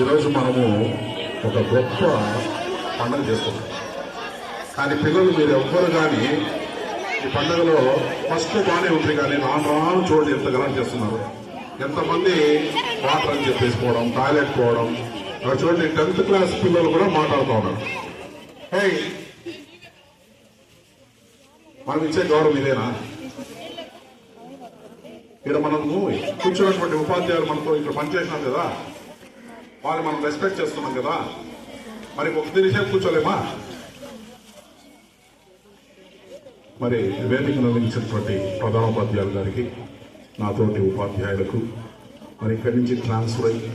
ఈరోజు మనము ఒక గొప్ప పండుగ చేస్తున్నాం కానీ పిల్లలు మీరు ఎవ్వరు కానీ ఈ పండుగలో ఫస్ట్ బాగానే ఉంది కానీ రాను రాను చూడండి ఎంత గలాట్ చేస్తున్నారు. ఎంతమంది వాటర్ అని చెప్పేసి పోవడం టాయిలెట్ పోవడం చూడండి టెన్త్ క్లాస్ పిల్లలు కూడా మాట్లాడుతూ ఉన్నారు. మనం ఇచ్చే గౌరవం ఇదేనా? ఇక్కడ మనము కూర్చున్నటువంటి ఉపాధ్యాయులు మనతో ఇక్కడ పనిచేసినాం కదా? వాళ్ళు మనం రెస్పెక్ట్ చేస్తున్నాం కదా. మరి ఒక నిమిషం కూర్చోలేమా? మరి వేదిక నిర్వహించినటువంటి ప్రధానోపాధ్యాయులు గారికి నాతోటి ఉపాధ్యాయులకు మరి ఇక్కడి నుంచి ట్రాన్స్ఫర్ అయ్యి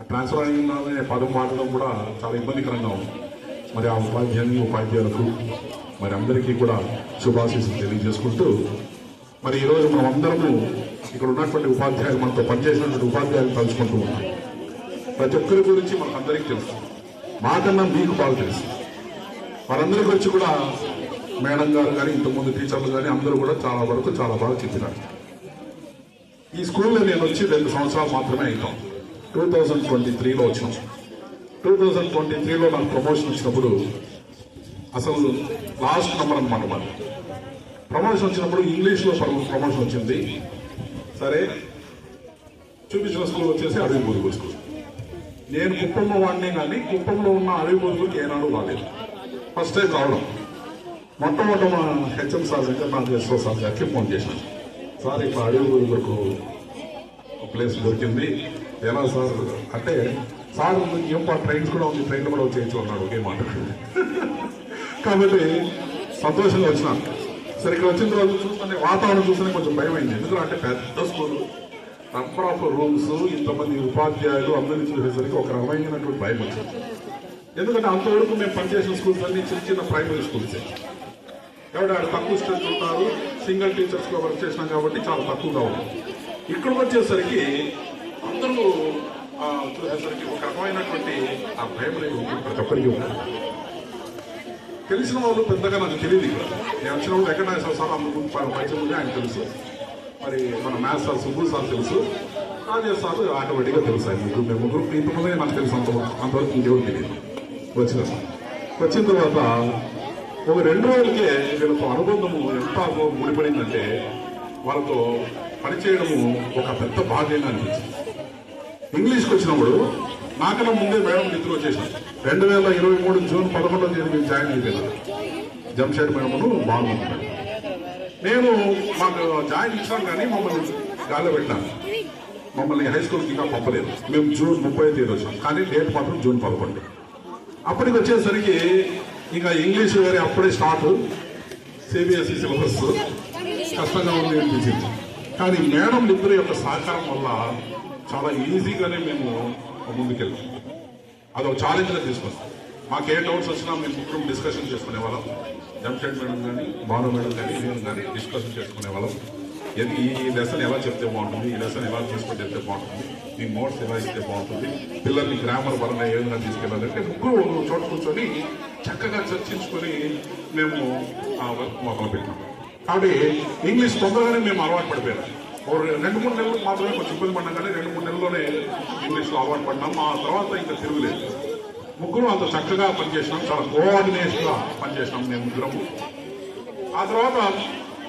ఆ ట్రాన్స్ఫర్ అయిన పదం వాడడం కూడా చాలా ఇబ్బందికరంగా ఉంది. మరి ఆ ఉపాధ్యాయుని ఉపాధ్యాయులకు మరి అందరికీ కూడా శుభాశీస్సులు తెలియజేసుకుంటూ మరి ఈరోజు మనం అందరము ఇక్కడ ఉన్నటువంటి ఉపాధ్యాయులు మనతో పనిచేసినటువంటి ఉపాధ్యాయులు తలుచుకుంటూ ఉన్నాం. ప్రతి ఒక్కరి గురించి మనకు అందరికీ తెలుసు మాకన్నా మీకు బాగా తెలుసు. వారందరి గురించి కూడా మేడం గారు కానీ ఇంతకుముందు టీచర్లు కానీ అందరూ కూడా చాలా వరకు చాలా బాగా చెప్పినారు. ఈ స్కూల్లో నేను వచ్చి రెండు సంవత్సరాలు మాత్రమే అయినాం టూ థౌజండ్ ట్వంటీ త్రీలో వచ్చినాం. టూ థౌజండ్ ట్వంటీ త్రీలో నాకు ప్రమోషన్ వచ్చినప్పుడు అసలు లాస్ట్ నెంబర్ అనమాట మాది. ప్రమోషన్ వచ్చినప్పుడు ఇంగ్లీష్లో ప్రమోషన్ వచ్చింది. సరే చూపించిన స్కూల్ వచ్చేసి అడవి బురుగురు స్కూల్. నేను కుప్పంలో వాడినే కానీ కుప్పంలో ఉన్న అడవి బురుగురికి ఏనాడు రాలేదు. ఫస్ట్ టైం రావడం. మొట్టమొదట మా హెచ్ఎం సార్ దగ్గర నాకు చేసుకో సార్ గారికి ఫోన్ చేశాను. సార్ ఇప్పుడు అడవి బురుగులకు ఒక ప్లేస్ దొరికింది. ఎలా సార్? అంటే సార్ ఏం ట్రైన్స్ కూడా ఉంది ట్రైన్లు కూడా వచ్చేయచ్చు అన్నాడు ఒకే మాట. కాబట్టి సంతోషంగా వచ్చినాను సరే ఇక్కడ వచ్చిన తర్వాత చూస్తుంటే వాతావరణం చూస్తేనే కొంచెం భయం అయింది ఎందుకంటే పెద్ద స్కూల్. నంబర్ ఆఫ్ రూమ్స్ ఇంతమంది ఉపాధ్యాయులు అందరినీ చూసేసరికి ఒక రకమైనటువంటి భయం వచ్చింది. ఎందుకంటే అంతవరకు మేము పనిచేసిన స్కూల్స్ అన్ని చిన్న చిన్న ప్రైమరీ స్కూల్సే. కాబట్టి ఆడ తక్కువ స్టూడెంట్స్ ఉంటారు సింగిల్ టీచర్స్ వర్క్ చేసినాం కాబట్టి చాలా తక్కువగా ఉంది. ఇక్కడికి వచ్చేసరికి అందరూ చూసేసరికి ఒక రకమైనటువంటి ఆ భయం ప్రతి ఒక్కరికి ఉంది. తెలిసిన వాళ్ళు పెద్దగా నాకు తెలియదు ఇక్కడ. నేను వచ్చినప్పుడు ఎక్కడ సార్ అందుకు పైసలు ఉంది ఆయన తెలుసు. మరి మన మ్యాథ్స్ సార్ సుబ్బు సార్ తెలుసు. రాజేష్ సార్ ఆటోమేటిక్గా తెలుసు. ఆయన ముగ్గురు మేము ముగ్గురు ఇంతమంది నాకు తెలుసు అంత అంతవరకు ఇంకెవరు తెలియదు. వచ్చిన వచ్చిన తర్వాత ఒక రెండు రోజులకే వీళ్ళతో అనుబంధము ఎంత ముడిపడిందంటే వాళ్ళతో పనిచేయడము ఒక పెద్ద భాగ్యంగా అనిపించింది. ఇంగ్లీష్కి వచ్చినప్పుడు నాకన్నా ముందే మేడం నిద్ర వచ్చేసాను రెండు వేల ఇరవై మూడు జూన్ పదకొండవ తేదీ మేము జాయిన్ అయిపోయినాను జంషెడ్ మేడమును బాగుంది. మేడం నేను మాకు జాయిన్ ఇచ్చాం కానీ మమ్మల్ని గాలి పెట్టాను మమ్మల్ని హై స్కూల్కి ఇంకా పంపలేదు. మేము జూన్ ముప్పై తేదీ వచ్చాం కానీ డేట్ మాత్రం జూన్ పదకొండు. అప్పటికి వచ్చేసరికి ఇంకా ఇంగ్లీష్ వేరే అప్పుడే స్టార్ట్ సిబిఎస్ఈ సిలబస్ కష్టంగా ఉంది అనిపించింది. కానీ మేడం ఇద్దరు యొక్క సహకారం వల్ల చాలా ఈజీగానే మేము ముందుకెళ్ళాం. అదొక ఛాలెంజ్గా తీసుకొస్తాం మాకు ఏ డౌట్స్ వచ్చినా మేము ముగ్గురు డిస్కషన్ చేసుకునే వాళ్ళం జంషెడ్ మేడం కానీ భాను మేడం కానీ నేను కానీ డిస్కషన్ చేసుకునే వాళ్ళం. ఇది ఈ లెసన్ ఎలా చెప్తే బాగుంటుంది ఈ లెసన్ ఎలా తీసుకొని చెప్తే బాగుంటుంది మీ నోట్స్ ఎలా ఇస్తే బాగుంటుంది పిల్లల్ని గ్రామర్ పరంగా ఏ విధంగా తీసుకెళ్ళాలంటే ముగ్గురు చోట కూర్చొని చక్కగా చర్చించుకొని మేము ఆ వర్క్ మొదలు పెట్టాం. కాబట్టి ఇంగ్లీష్ తొందరగానే మేము అలవాటు పడిపోయాం. రెండు మూడు నెలలు మాత్రమే కొంచెం ఇబ్బంది పడ్డాం కానీ రెండు మూడు నెలల్లోనే ఇంగ్లీష్లో అలవాటు పడ్డాం. ఆ తర్వాత ఇంకా తిరుగులేదు. ముగ్గురు అంత చక్కగా పనిచేసినాం. చాలా కోఆర్డినేషన్గా పనిచేసినాం మేము ముగ్గురము ఆ తర్వాత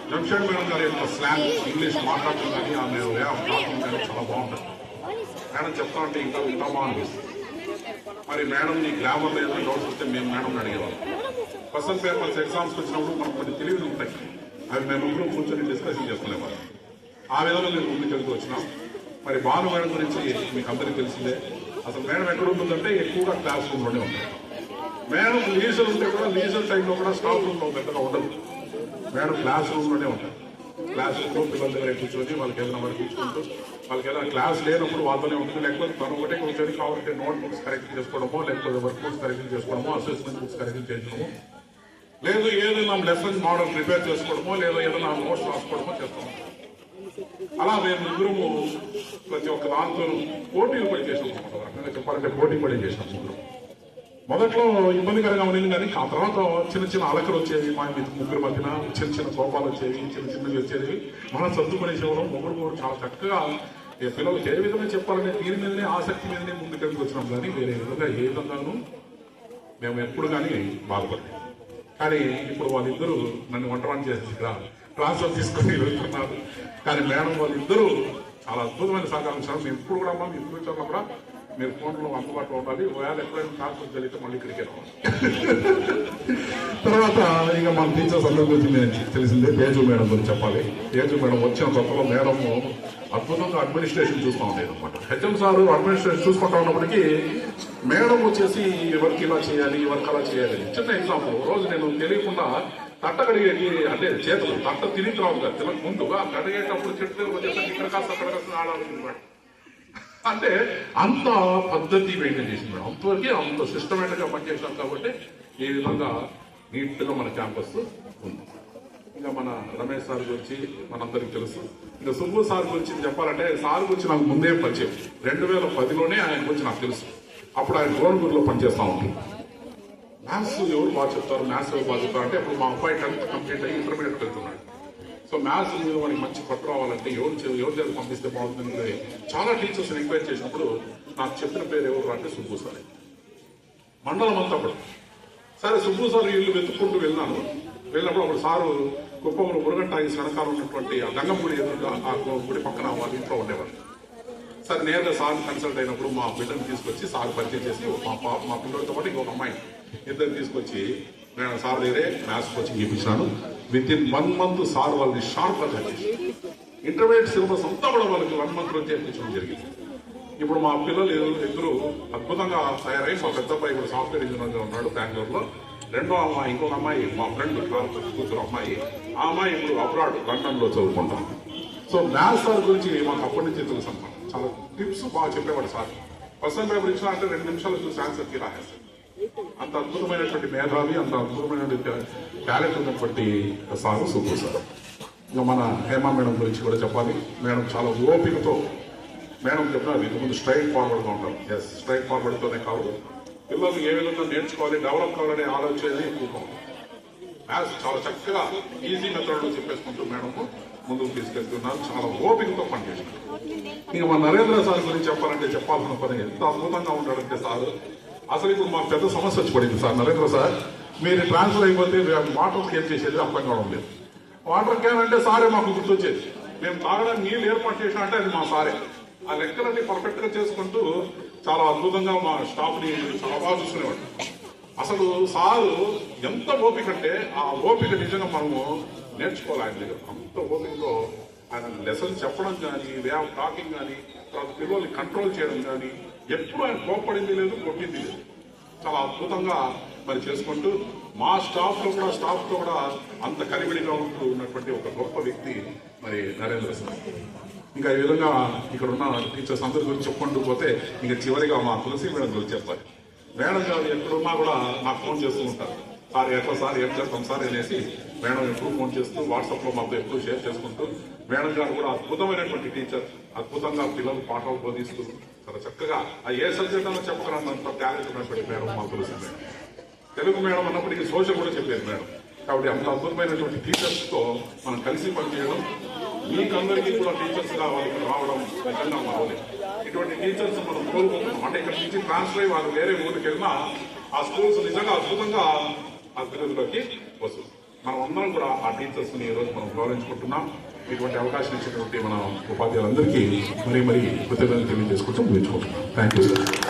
జంషెడ్ మేడం గారి యొక్క స్లాంగ్ ఇంగ్లీష్ మాట్లాడటం కానీ ఆమె వే ఆఫ్ టాకింగ్ కానీ చాలా బాగుంటుంది. మేడం చెప్తా ఉంటే ఇంకా వింటామా అనిపిస్తుంది. మరి మేడం నీ గ్రామర్ ఏదైనా డౌట్స్ వస్తే మేము మేడం అడిగేవాళ్ళం. క్వశ్చన్ పేపర్స్ ఎగ్జామ్స్ వచ్చినప్పుడు మనకు కొన్ని తెలివిలు ఉంటాయి. అవి మేము ముగ్గురు కూర్చొని డిస్కషన్ చేసుకునేవాళ్ళం. ఆ విధంగా మేము ముందుకెళ్తూ వచ్చినాం. మరి భానుగారి గురించి మీకు అందరికీ తెలిసిందే. అసలు మేడం ఎక్కడ ఉంటుందంటే ఎక్కువగా క్లాస్ రూమ్లోనే ఉంటుంది మేడం లీజర్ ఉంటే కూడా లీజర్ టైంలో కూడా స్టాఫ్ రూమ్లో పెద్దగా ఉండదు. మేడం క్లాస్ రూమ్లోనే ఉంటుంది క్లాస్ రూమ్లో పిల్లల దగ్గర కూర్చొని వాళ్ళకి ఏదైనా వర్క్ ఇచ్చుకుంటూ వాళ్ళకి ఏదైనా క్లాస్ లేనప్పుడు వాళ్ళతోనే ఉంటుంది. లేకపోతే తను ఒకటే కూర్చొని కావాలంటే నోట్ బుక్స్ కరెక్ట్ చేసుకోవడమో లేకపోతే వర్క్ బుక్స్ కరెక్ట్ చేసుకోవడమో అసెస్మెంట్ బుక్స్ కరెక్ట్ చేయడమో లేదు ఏదైనా లెసన్ మోడల్ ప్రిపేర్ చేసుకోవడమో లేదా ఏదైనా నోట్స్ రాసుకోవడమో చేస్తాము అలా మేము ముగ్గురము ప్రతి ఒక్క దాంతో పోటీలు పడి చేసాం ఒక రకంగా చెప్పాలంటే పోటీ పడి చేసాం ముగ్గురు మొదట్లో ఇబ్బందికరంగా ఉండింది కానీ ఆ తర్వాత చిన్న చిన్న అలకలు వచ్చేవి మా ముగ్గురు మధ్యన చిన్న చిన్న కోపాలు వచ్చేవి చిన్న చిన్నవి వచ్చేవి. మనం సర్దుకునేసేవాళ్ళం ముగ్గురు ముగ్గురు చాలా చక్కగా ఏ పిల్లలకి ఏ విధంగా చెప్పాలనే దీని మీదనే ఆసక్తి మీదనే ముందుకెళ్ళి వచ్చినాం కానీ వేరే విధంగా ఏ విధంగానూ మేము ఎప్పుడు కానీ బాధపడలేదు. కానీ ఇప్పుడు వాళ్ళిద్దరూ నన్ను వంట వంట చేసి ఇక్కడ ట్రాన్స్ఫర్ తీసుకొని వెళ్తున్నారు. కానీ మేడం వాళ్ళు ఇద్దరు చాలా అద్భుతమైన సహకారం ఇచ్చారు మేము ఇప్పుడు కూడా అమ్మా మీ ఫ్యూచర్లో కూడా మీరు ఫోన్లో అందుబాటులో ఉండాలి. ఒకవేళ ఎప్పుడైనా ట్రాన్స్ఫర్ జరిగితే మళ్ళీ ఇక్కడికి తర్వాత ఇక మన టీచర్స్ అందరి గురించి నేను తెలిసిందే. తేజు మేడం గురించి చెప్పాలి. తేజు మేడం వచ్చిన కొత్తలో మేడం అద్భుతంగా అడ్మినిస్ట్రేషన్ చూస్తూ ఉండేది అనమాట హెచ్ఎం సార్ అడ్మినిస్ట్రేషన్ చూసుకుంటా ఉన్నప్పటికీ మేడం వచ్చేసి ఈ వర్క్ ఇలా చేయాలి? ఈ వర్క్ అలా చేయాలి? చిన్న ఎగ్జాంపుల్ రోజు నేను తెలియకుండా తట్ట కడిగేకి అంటే చేతులు తట్ట తిరిగి రావు కదా తినక ముందుగా కడిగేటప్పుడు చెట్టు వచ్చేసరికి ఇక్కడ కాస్త అక్కడ కాస్త ఆడాలి అంటే అంత పద్ధతి మెయింటైన్ చేసింది మేడం అంతవరకు అంత సిస్టమేటిక్గా పనిచేసాం కాబట్టి ఈ విధంగా నీట్గా మన క్యాంపస్ ఉంది. ఇంకా మన రమేష్ సార్ గురించి మనందరికి తెలుసు. ఇంకా సుబ్బు సార్ గురించి చెప్పాలంటే సార్ గురించి నాకు ముందే పరిచయం. రెండు వేల పదిలోనే ఆయన గురించి నాకు తెలుసు. అప్పుడు ఆయన గోల్గూరులో పనిచేస్తా ఉంటుంది మ్యాథ్స్ ఎవరు బాగా చెప్తారు? మ్యాథ్స్ ఎవరు బాగా చెప్తారు? అంటే ఇప్పుడు మా అబ్బాయి టెన్త్ కంప్లీట్ అయ్యి ఇంటర్మీడియట్ వెళ్తున్నాడు. సో మ్యాథ్స్ మీద వాడికి మంచి పట్టు రావాలంటే ఎవరు ఎవరి దగ్గర పంపిస్తే బాగుంటుంది చాలా టీచర్స్ ఎంక్వైరీ చేసినప్పుడు నాకు చెప్పిన పేరు ఎవరు అంటే సుబ్బు సార్ మండలం అంతా అప్పుడు సరే సుబ్బు సార్ ఇల్లు వెతుక్కుంటూ వెళ్ళాను. వెళ్ళినప్పుడు అప్పుడు సారు కుప్పంలో మురుగంటాయి సడకాలు ఉన్నటువంటి ఆ గంగంగుడి ఎదురుగా ఆ గుడి పక్కన వాళ్ళ ఇంట్లో ఉండేవారు. సరే నేరుగా సార్ కన్సల్ట్ అయినప్పుడు మా బిడ్డను తీసుకొచ్చి సార్ పరిచయం చేసి మా పాప మా పిల్లలతో పాటు ఇంకొక అమ్మాయి ఇద్దరు తీసుకొచ్చి నేను సార్ దగ్గరే maths coaching ఇప్పించాను with in one month sir వాళ్ళని షార్ప్గా ఇంటర్మీడియట్ సిలబస్ అంతా కూడా వాళ్ళకి వన్ మంత్లో చేర్పించడం జరిగింది. ఇప్పుడు మా పిల్లలు ఇద్దరు అద్భుతంగా తయారై మా పెద్ద అబ్బాయి ఇప్పుడు సాఫ్ట్వేర్ ఇంజనీర్గా ఉన్నాడు బెంగళూరులో. రెండో అమ్మాయి ఇంకొక అమ్మాయి మా ఫ్రెండ్ కూతురు అమ్మాయి. ఆ అమ్మాయి ఇప్పుడు అబ్రాడ్ లండన్లో చదువుకుంటాం. సో మ్యాథ్స్ సార్ గురించి మాకు అప్పటి నుంచి తెలుసు చాలా టిప్స్ బాగా చెప్పేవాడు సార్. క్వశ్చన్ పేపర్ ఇచ్చినా అంటే రెండు నిమిషాలు చూసి ఆన్సర్కి రాసేస్తాడు అంత అద్భుతమైనటువంటి మేధావి అంత అద్భుతమైనటువంటి టాలెంట్ ఉన్నటువంటి సారు సుబ్బు సార్. ఇంకా మన హేమ మేడం గురించి కూడా చెప్పాలి. మేడం చాలా ఓపికతో మేడం చెప్పినారు ఇంతకుముందు స్ట్రైట్ ఫార్వర్డ్గా ఉంటాం ఎస్ స్ట్రైట్ ఫార్వర్డ్తోనే కాదు పిల్లలు ఏ విధంగా నేర్చుకోవాలి డెవలప్ కావాలనే ఆలోచన ఎక్కువగా మ్యాథ్స్ చాలా చక్కగా ఈజీ మెథడ్లో చెప్పేసుకుంటూ మేడం ముందుకు తీసుకెళ్తున్నారు. చాలా ఓపికతో పనిచేస్తున్నారు ఇక మన నరేంద్ర సార్ గురించి చెప్పాలంటే చెప్పాల్సిన పని ఎంత అద్భుతంగా ఉంటాడంటే సార్ అసలు ఇప్పుడు మాకు పెద్ద సమస్య వచ్చి పడింది సార్ నరేంద్ర సార్. మీరు ట్రాన్స్ఫర్ అయిపోతే వాటర్ క్యాన్ చేసేది అర్థం కావడం లేదు. వాటర్ క్యాన్ అంటే సారే మాకు గుర్తొచ్చేది. మేము తాగడానికి నీళ్ళు ఏర్పాటు చేసినా అంటే అది మా సారే. ఆ లెక్కలన్నీ పర్ఫెక్ట్గా చేసుకుంటూ చాలా అద్భుతంగా మా స్టాఫ్ని చాలా బాగా చూసుకునేవాడు. అసలు సారు ఎంత ఓపిక అంటే ఆ ఓపిక నిజంగా మనము నేర్చుకోవాలి ఆయన దగ్గర. అంత ఓపికలో ఆయన లెసన్ చెప్పడం కానీ వే ఆఫ్ టాకింగ్ కానీ తర్వాత పిల్లల్ని కంట్రోల్ చేయడం కానీ ఎప్పుడు ఆయన కోప్పడింది లేదు కొట్టింది లేదు. చాలా అద్భుతంగా మరి చేసుకుంటూ మా స్టాఫ్లో కూడా స్టాఫ్తో కూడా అంత కలివిడిగా ఉంటూ ఉన్నటువంటి ఒక గొప్ప వ్యక్తి మరి నరేంద్ర సార్. ఇంకా ఈ విధంగా ఇక్కడ ఉన్న టీచర్స్ అందరి గురించి చెప్పుకుంటూ పోతే ఇంకా చివరిగా మా తులసి మేడం గురించి చెప్పాలి. మేడం గారు ఎక్కడున్నా కూడా నాకు ఫోన్ చేస్తూ ఉంటారు. సార్ ఎట్లా సార్ ఏం చేస్తాం సార్ అనేసి మేడం ఎప్పుడు ఫోన్ చేస్తూ వాట్సాప్లో మాతో ఎక్కువ షేర్ చేసుకుంటూ మేడం గారు కూడా అద్భుతమైనటువంటి టీచర్ అద్భుతంగా పిల్లలు పాఠాలు బోధిస్తూ చాలా చక్కగా ఆ ఏ సబ్జెక్ట్ అన్నా చెప్పగలన్నంత టాలెంట్ ఉన్నటువంటి మేడం మాకు తెలిసింది తెలుగు మేడం అన్నప్పటికీ సోషల్ కూడా చెప్పేది మేడం. కాబట్టి అంత అద్భుతమైనటువంటి టీచర్స్తో మనం కలిసి పనిచేయడం మీకందరికీ కూడా టీచర్స్ కావాలి రావడం నిజంగా మనోలే ఇటువంటి టీచర్స్ మనం కోరుకుంటున్నాం. అంటే ఇక్కడ నుంచి ట్రాన్స్ఫర్ అయ్యి వాళ్ళు వేరే ఊరికి వెళ్ళినా ఆ స్కూల్స్ నిజంగా అద్భుతంగా అభివృద్ధిలోకి వస్తుంది. మనం అందరం కూడా ఆ టీచర్స్ని రోజు మనం గౌరవించుకుంటున్నాం. ఇటువంటి అవకాశం ఇచ్చినటువంటి మన ఉపాధ్యాయులందరికీ మరీ మరీ కృతజ్ఞతలు తెలియజేసుకుంటూ ముగించుకుంటున్నాం. Thank you sir